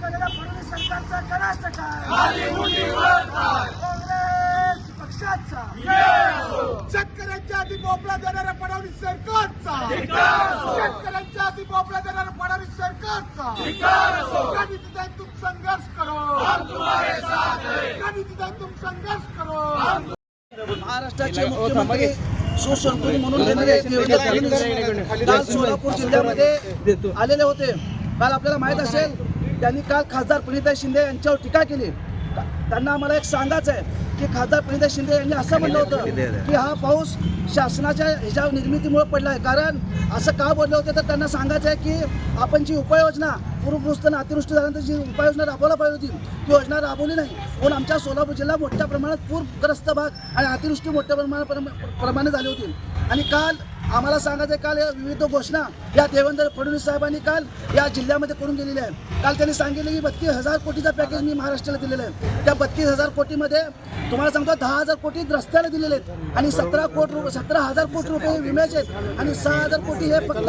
केलेल्या फडणवीस सरकारचा करायचं काय काँग्रेस पक्षाचा. शेतकऱ्यांच्या आधी मोबळा देणाऱ्या फडणवीस सरकारचा. शेतकऱ्यांच्या आधी फडणवीस सरकारचा. कधी तिथे तुम संघर्ष करो. कधी तिथे तुम संघर्ष करो. महाराष्ट्राचे मुख्यमंत्री म्हणून देणारे काल सोलापूर जिल्ह्यामध्ये आलेले होते. काल आपल्याला माहीत असेल त्यांनी काल खासदार प्रणिता शिंदे यांच्यावर टीका केली. त्यांना आम्हाला एक सांगायचं आहे की खासदार प्रणिता शिंदे यांनी असं म्हणलं होतं की हा पाऊस शासनाच्या ह्याच्या निर्मितीमुळे पडला आहे कारण असं का बोलले होते? तर त्यांना सांगायचं आहे की आपण जी उपाययोजना पूरग्रस्त आणि अतिवृष्टी झाल्यानंतर जी उपाययोजना राबवला पाहिजे होती ती योजना राबवली नाही. पण आमच्या सोलापूर जिल्हा मोठ्या प्रमाणात पूरग्रस्त भाग आणि अतिवृष्टी मोठ्या प्रमाणात प्रमाणे झाली होती. आणि काल आम्हाला सांगायचं काल या विविध घोषणा या देवेंद्र फडणवीस साहेबांनी काल या जिल्ह्यामध्ये करून दिलेल्या आहे काल त्यांनी सांगितलं की बत्तीस हजार कोटीचा पॅकेज मी महाराष्ट्राला दिलेलं आहे. त्या बत्तीस हजार कोटीमध्ये तुम्हाला सांगतो दहा हजार कोटी रस्त्याला दिलेले आहेत आणि सतरा कोटी रुपये सतरा हजार कोटी रुपये विम्याचे आहेत. आणि सहा हजार कोटी हे फक्त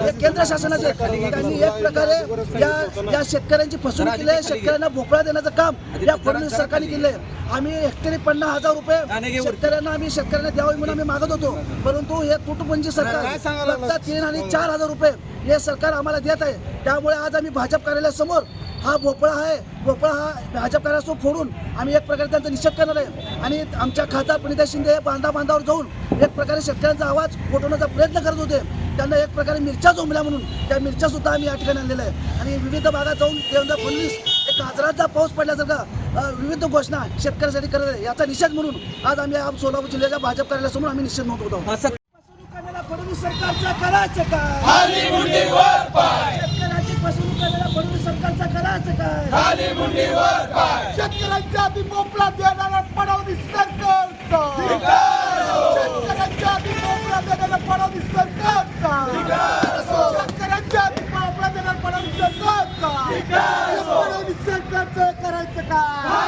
हे केंद्र शासनाचे आहेत. त्यांनी एक प्रकारे या या शेतकऱ्यांची फसवणूक केली आहे. शेतकऱ्यांना भोपळा देण्याचं काम या फडणवीस सरकारने केलं आहे. आम्ही हेक्टरी पन्नास हजार रुपये शेतकऱ्यांना आम्ही शेतकऱ्यांना द्यावे म्हणून आम्ही मागत होतो. परंतु हे तुटपुंजी सरकार फक्त तीन आणि चार हजार रुपये हे सरकार आम्हाला देत आहे. त्यामुळे आज आम्ही भाजप कार्यालयासमोर हा भोपळा आहे. भोपळा हा भाजप कार्यालयासमोर फोडून आम्ही एक प्रकारे त्यांचा निषेध करणार आहे. आणि आमच्या खासदार प्रणिता शिंदे हे बांधा बांधावर जाऊन एक प्रकारे शेतकऱ्यांचा आवाज उठवण्याचा प्रयत्न करत होते. त्यांना एक प्रकारे मिरच्या जोमल्या म्हणून त्या मिरच्या सुद्धा आम्ही या ठिकाणी आणलेल्या आहे आणि विविध भागात जाऊन देवेंद्र फडणवीस एक हजाराचा पाऊस पडल्यासारखा विविध घोषणा शेतकऱ्यासाठी करत आहे याचा निषेध म्हणून आज आम्ही सोलापूर जिल्ह्याच्या भाजप कार्यालयासमोर आम्ही निषेध नोंदवत फडणवीस सरकारचा करायचं काय? शेतकऱ्याची फसवणूक केलेल्या फडणवीस सरकारचा करायचं काय? शेतकऱ्यांच्या आधी मोपला देणारा फडणवीस सरकारचा शेतकऱ्यांच्या आधी मोपला देणारा फडणवीस सरकारचा शेतकऱ्यांच्या आधी मोपला देणारा फडणवीस सरकारचा या फडणवीस सरकारचं करायचं काय?